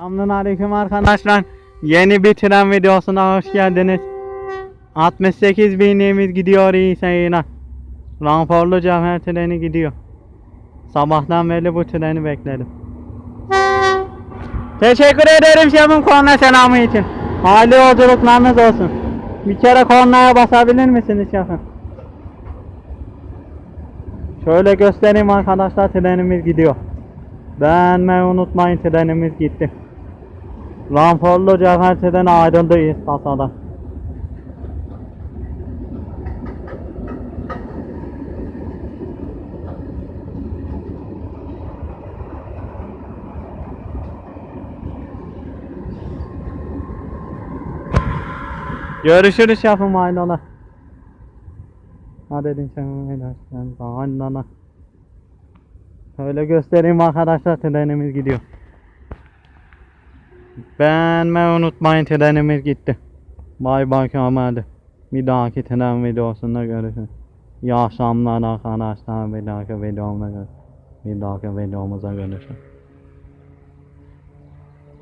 Selamünaleyküm arkadaşlar. Yeni bir tren videosuna hoş geldiniz. 68 binimiz gidiyor iyi sayıyla. Ramporlu Cevher treni gidiyor. Sabahtan beri bu treni bekledim. Teşekkür ederim şefim korna selamı için. Hayırlı yolculuklarınız olsun. Bir kere kornaya basabilir misiniz şefim? Şöyle göstereyim arkadaşlar trenimiz gidiyor. Beğenmeyi unutmayın trenimiz gitti. Ramporlu Cevherte'den ayrıldıyız kasada. Görüşürüz şefim aynalar. Hadi edin şefim aynalar. Şöyle göstereyim arkadaşlar trenimiz gidiyor. Beğenmeyi unutmayın trenimiz gitti. Bay bay Kemal'de. Bir dahaki tren videosunda görüşürüz. İyi akşamlar arkadaşlar. Bir dahaki videomda görüşürüz. Bir dahaki videomuzda görüşürüz.